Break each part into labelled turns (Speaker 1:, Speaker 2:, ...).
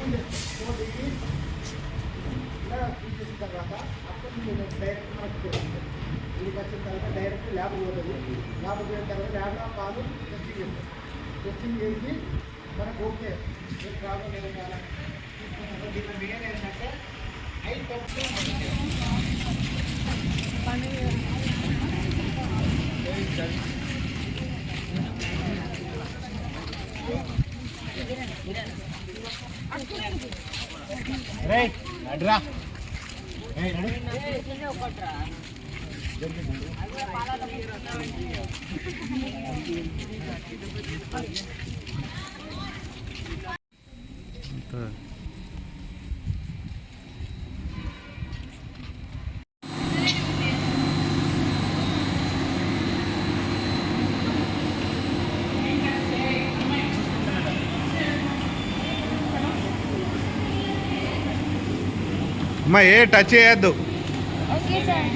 Speaker 1: Phone చేస్తాం phone చేసి ఇలా తీసేసిన తర్వాత అప్పుడు మీరు డైరెక్ట్ మనకు తెలుస్తుంది ఇంటికి వచ్చిన తర్వాత డైరెక్ట్ ల్యాబ్ పోతుంది ల్యాబ్ పోయిన తర్వాత ల్యాబ్లో పాలు టెస్టింగ్ చేస్తాం టెస్టింగ్ చేసి మనకు ఓకే ఏ ప్రాబ్లం ఏదో కాదా తీసుకున్నాక దీని మెయిన్ ఏంటంటే హై టెంప్లో రైట్
Speaker 2: అమ్మా ఏ టచ్ చేయొద్దు.
Speaker 3: ఓకే సార్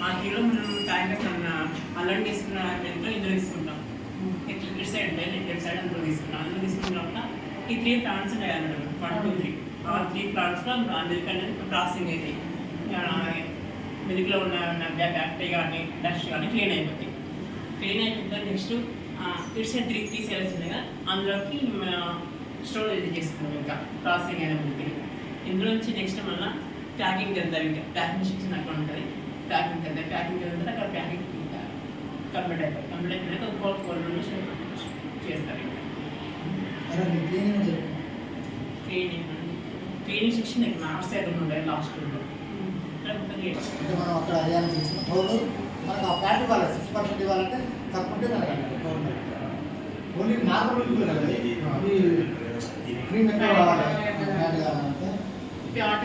Speaker 4: ఆ కిలో మనం ట్యాంకర్స్ అన్న అల్లం తీసుకున్న దాంట్లో ఇందులో తీసుకుంటాం. ఇటు ఇటు సైడ్ నేను ఇటు సైడ్ అందులో తీసుకుంటాం. అందులో తీసుకున్న తర్వాత ఈ త్రీ ప్లాంట్స్ అన్నమాట వన్ టూ త్రీ ఆ త్రీ ప్లాంట్స్లో అందరికన్నా ప్రాసెసింగ్ అయితే మిల్క్లో ఉన్న బ్యాక్టీరియా కానీ డస్ట్ కానీ క్లీన్ అయిపోతాయి. క్లీన్ అయిపోతే నెక్స్ట్ సైడ్ త్రీ ఉన్నాయి కదా అందులోకి స్టోరేజ్ చేసుకున్నాం ఇంకా ప్రాసెసింగ్ అయిన మిల్క్ని. ఇందులో నుంచి నెక్స్ట్ మళ్ళీ ప్యాకింగ్ వెళ్తారు ఇంకా. ప్యాకింగ్ సెక్షన్ అక్కడ ఉంటుంది ప్యాకింగ్ వెళ్తారు. ప్యాకింగ్ వెళ్తారు అక్కడ ప్యాకింగ్ కంప్లీట్ అయిపోయి కంప్లీట్ అయిపోయినాక ఇంకో కోల్డ్ చేస్తారు ఇంకా
Speaker 1: క్లీనింగ్
Speaker 4: సెక్షన్ ఇక్కడ నార్త్ సైడ్ ఉండే లాస్ట్
Speaker 1: అంటే మనం అక్కడ అయ్యాలని చూసిన మనకు ఆ ఇవ్వాలి సిక్స్ పర్సెంట్ ఇవ్వాలంటే తక్కువ ఉంటే మనకి గవర్నమెంట్ ఓన్లీ నార్మల్ మిల్క్ కదా కావాలి ప్యాట్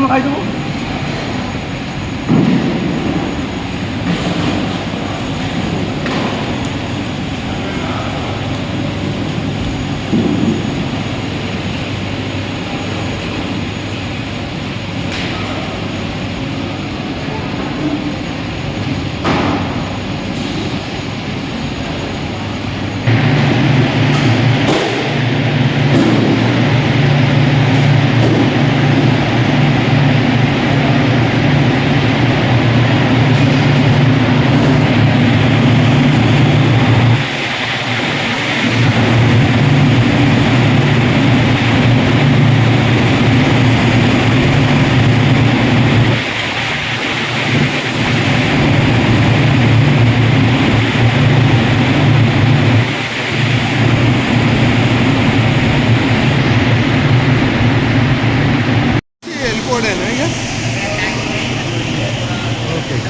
Speaker 1: の
Speaker 4: 会場 అప్పుడు పౌడర్
Speaker 2: మేడం వెళ్ళిపోవడేనా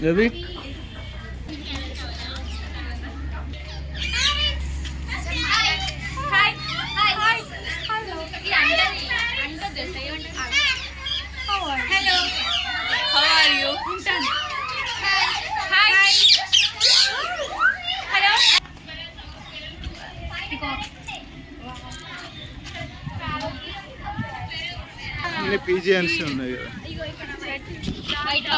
Speaker 3: ये भी
Speaker 2: అన్ని పీజియన్స్ ఉన్నాయి కదా
Speaker 3: వైట్